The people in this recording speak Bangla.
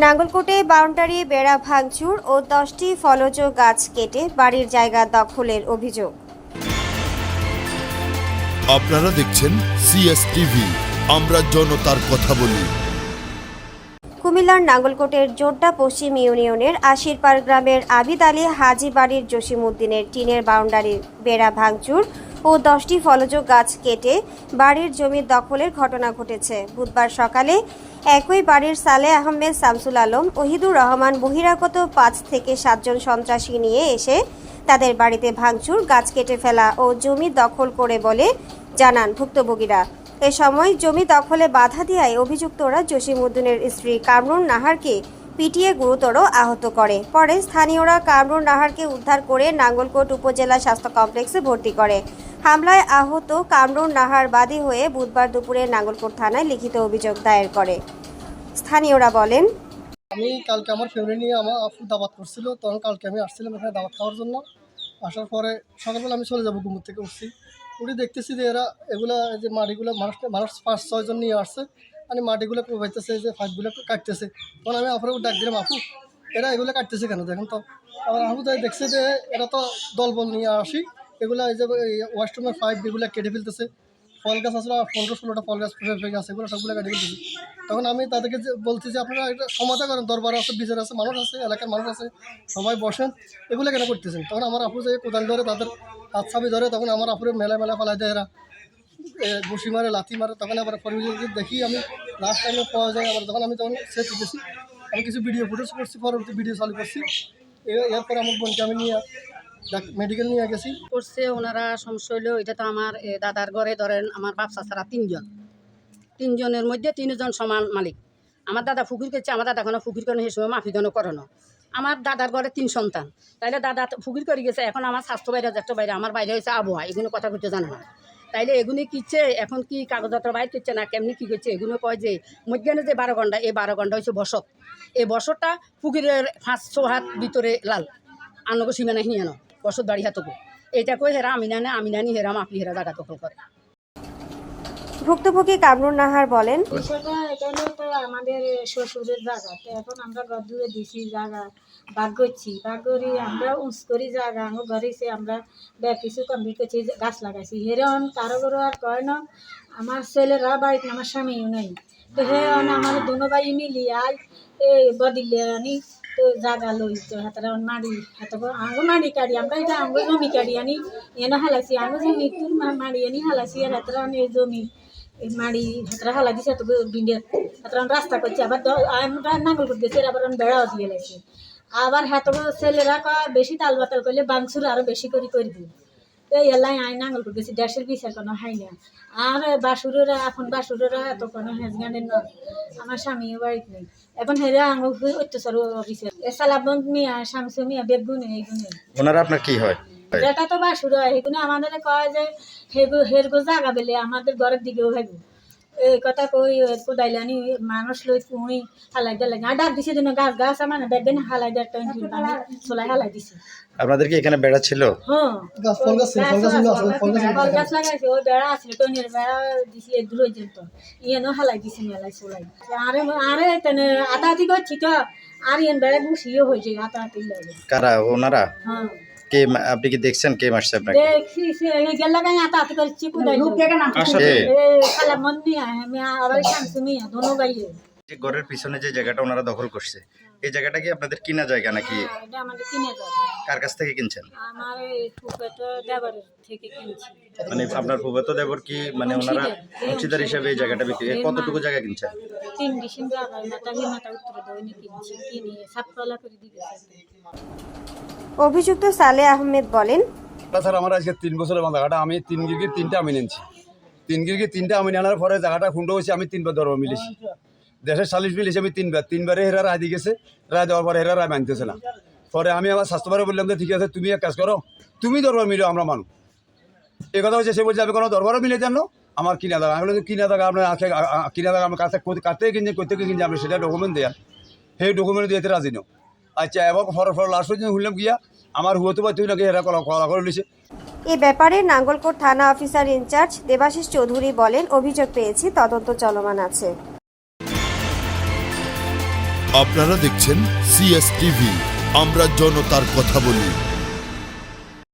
নাঙ্গলকোটে বাউন্ডারি বেড়া ভাঙচুর ও দশটি ফলজ গাছ কেটে বাড়ির জায়গা দখলের অভিযোগ। আপনারা দেখছেন সিএসটিভি আমরা জনতার কথা বলি। কুমিল্লার নাঙ্গলকোটের জোড্ডা পশ্চিম ইউনিয়নের আশিরপাড় গ্রামের আবিদ আলী হাজি বাড়ির জসিমউদ্দিনের টিনের বাউন্ডারির বেড়া ভাঙচুর ও দশটি ফলজ গাছ কেটে বাড়ির জমির দখলের ঘটনা ঘটেছে। বুধবার সকালে একই বাড়ির সালে আহমেদ শামসুল আলম, ওহিদুর রহমান বহিরাগত পাঁচ থেকে সাতজন সন্ত্রাসী নিয়ে এসে তাদের বাড়িতে ভাঙচুর, গাছ কেটে ফেলা ও জমি দখল করে বলে জানান ভুক্তভোগীরা। এ সময় জমি দখলে বাধা দেওয়ায় অভিযুক্তরা জসিমউদ্দিনের স্ত্রী কামরুন নাহারকে পিটিয়ে গুরুতর আহত করে। পরে স্থানীয়রা কামরুন নাহারকে উদ্ধার করে নাঙ্গলকোট উপজেলা স্বাস্থ্য কমপ্লেক্সে ভর্তি করে। হামলায় আহত কামরুন নাহার বাদী হয়ে বুধবার দুপুরে নাঙ্গলকোট থানায় লিখিত অভিযোগ দায়ের করে। স্থানীয়রা বলেন, আমি কালকে আমার ফ্যামিলি নিয়ে আমার আপু দাওয়াত করছিল, তখন কালকে আমি আসছিলাম এখানে দাওয়াত খাওয়ার জন্য। আসার পরে সকালবেলা আমি চলে যাব ঘুমুর থেকে উঠছি। উঠে দেখতেছি যে এরা এগুলা যে মাটিগুলো মানুষ মানুষ পাঁচ ছয়জন নিয়ে আসছে মানে মাটিগুলো প্রবাহিতেছে যে ফাঁকগুলো কাটতেছে। তখন আমি আপনার ডাক দিলাম আপু এরা এগুলো কাটতেছে কেন? দেখেন তো। আবার আপু তাই দেখছে যে এরা তো দলবল নিয়ে আসি। এগুলো এই যে ওয়াশরুমের পাইপ এগুলো কেটে ফেলতেছে, ফল গাছ আসলে পনেরো ষোলোটা ফল গাছ ফেলে গাছ এগুলো সবগুলো কাটে ফেলতেছে। তখন আমি তাদেরকে যে বলছি যে, আপনারা একটা সমাধা করেন, দরবার আছে বিচার আছে, মানুষ আছে, এলাকার মানুষ আছে, সবাই বসেন। এগুলো কেন করতেছেন? তখন আমার আপু যে কোদাল ধরে তাদের হাত ছাবি ধরে, তখন আমার আপুরে মেলা মেলা ফেলাই দেয় এরা। ঘুষি মারে, লাথি মারে, তখন আবার পরিবেশ দেখি আমি লাস্ট টাইমে পাওয়া যায় আবার। তখন আমি তখন সে তুলেছি আমি কিছু ভিডিও ফুটেজ করছি, পরবর্তী ভিডিও চালু করছি। এরপরে আমার বোনকে আমি নিয়ে মেডিকেল নিয়ে গেছি। করছে, ওনারা সমস্যা হইল, এটা তো আমার দাদার ঘরে ধরেন আমার বাপ চাচারা তিনজন। তিনজনের মধ্যে তিনজন সমান মালিক। আমার দাদা ফুকির করছে, আমার দাদা কোনো ফুকির করে সেই সময় মাফিদনও করে না আমার দাদার ঘরে তিন সন্তান। তাইলে দাদা ফুকির করে গেছে, এখন আমার স্বাস্থ্য বাইরে, জ্যেষ্ঠ বাইরে, আমার বাইরে হয়েছে আবহাওয়া, এগুলো কথা করতে জানে না। তাইলে এগুলি কিচ্ছে, এখন কি কাগজপত্র বাইর করছে না, কেমনি কী করছে, এগুলো কয় যে, মধ্যাহ্নে যে বারো ঘণ্টা, এই বারো ঘণ্টা হচ্ছে বসত। এই বসতটা পুকুরের পাঁচশো হাত ভিতরে লাল। আনগো সীমানা হিয়ানো। বসত বাড়ি হাতকো এটা কই হেরা আমি না আমি নানি হেরা মাপি হেরা জায়গা দখল করে ভুক্তভোগী কামরুন নাহার বলেন বিষয়টা এখানে তো আমাদের শ্বশুরের জায়গা। তো এখন আমরা ঘর দিছি জায়গা ভাগ করছি ভাগ করি আমরা উঁচ করি জায়গা আমার ঘরে এসে আমরা ব্যাগ কিছু কমপ্লিট করছি গাছ লাগাইছি। হেরন কারও কারও আর কয় না আমার ছেলেরা বাড়িতে আমার স্বামীও নেই। তো হে আমার দুনো ভাই মিলি আই এই বদিলে আনি তো জায়গা লই তো হাতারা মাড়ি হাত আঙ্গো মাড়ি কাড়ি, আমরা এটা আঙ্গো জমি কাড়ি আনি, এনে হালাইছি, আঙ্গো জমি তুই মাড়ি আনি হালাইছি, আর হাতারা এই জমি মাড়ি হাতরা হালা দিছে তো বিন্ডে হাতরা রাস্তা করছে, আবার আমরা নাঙ্গল করে দিয়েছে আবার বেড়াও দিয়ে লাগছে আবার হাত ছেলেরা বেশি তাল বাতাল করলে বাংসুর আরও বেশি করে করে দিই তো এলাই আই নাঙ্গল করে দিয়েছি দেশের বিচার কোনো হয় না আর বাসুরেরা এখন বাসুরেরা এত কোনো হেঁচ গানের নয়। আমার স্বামীও বাড়িতে নেই। এখন হেরা আঙুল অত্যাচার অফিসে সালাবন্ত মিয়া শামসু মিয়া বেগুনে এইগুনে ওনারা আপনার কি হয়? এটা তো বাসুর হয় এগুলো আমাদের কয় যে হেগু হেরগো জাগা বেলে আমাদের ঘরের দিকেও হেগু। এই কথা কই মানুষ লই কুই হালাই দিয়ে লাগে। আর ডাক দিছে যেন গাছ গাছ আমার দিন হালাই দিয়ে একটা পানি চলাই হালাই দিছে। আপনাদের কি এখানে বেড়া ছিল? হ্যাঁ। গাছ ফল গাছ ছিল, ফল গাছ ছিল, আসলে ফল গাছ ছিল। ফল গাছ লাগাইছে ওই বেড়া আছিল টনের বেড়া দিছি এ দূর পর্যন্ত ইয়েনও হালাই দিছে মেলাই চলাই। আরে আরে তেনে আতা করছি তো। আর ইয়েন বেড়া বসিও হয়েছে আতা লাগে। কারা ওনারা? হ্যাঁ। কে মা- আপনি কি দেখছেন কে মারছে আপনাকে? দেখছি সে গেল গায়ে আতা আতি করছি কুদাই কে? খালা মন আমি আবার শামসু মিয়া দোনো গাইয়ে। যে ঘরের পিছনে যে জায়গাটা ওনারা দখল করছে এই জায়গাটা কি আপনাদের কিনা জায়গা নাকি? এটা আমাদের কিনে যাবে কার কাছ থেকে কিনছেন? আমার এই ফুপেটো থেকে কিনছি। মানে আপনার ফুবাতো দেবর কি মানে ওনারা অংশীদার হিসাবে এই জায়গাটা বিক্রি কতটুকু জায়গা কিনছেন? তিন ডিসেম্বর কিনছি। কিনে সাপতলা করে অভিযুক্ত সালে আহমেদ বলেন তাছাড়া আমার আজকে তিন বছরের জায়গাটা আমি তিন গিরগি তিনটা আমি নিয়েছি তিন গিরগি তিনটা আমি নেওয়ার পরে জায়গাটা খুন্ড হয়েছে আমি তিনবার ধর্ম মিলেছি। দেশের সালিশ মিলেছি আমি তিনবার। তিনবারে হেরা রায় দিয়ে গেছে। রায় দেওয়ার পরে হেরা রায় মানতেছে না। পরে আমি আমার স্বাস্থ্যবারে বললাম যে ঠিক আছে তুমি এক কাজ করো তুমি দরবার মিলো আমরা মানু। এই কথা হচ্ছে সে বলছে আমি কোনো দরবারও মিলে জানো আমার কিনা দাগা। আমি বললাম, কিনা দাগা আপনার কিনা দাগা আমার কাছে কাছে কিনছে করতে কিনছে আপনি সেটা ডকুমেন্ট দেন সেই ডকুমেন্ট দিতে রাজি নো। আচ্ছা এবং ফর ফর লাস্ট পর্যন্ত শুনলাম গিয়া আমার হুয়তো বা তুই নাকি হেরা কলা কলা করে লিছে এ ব্যাপারে নাঙ্গলকোট থানা অফিসার ইনচার্জ দেবাশিস চৌধুরী বলেন অভিযোগ পেয়েছি তদন্ত চলমান আছে। আপনারা দেখছেন সিএস টিভি আমরা জনতার কথা বলি।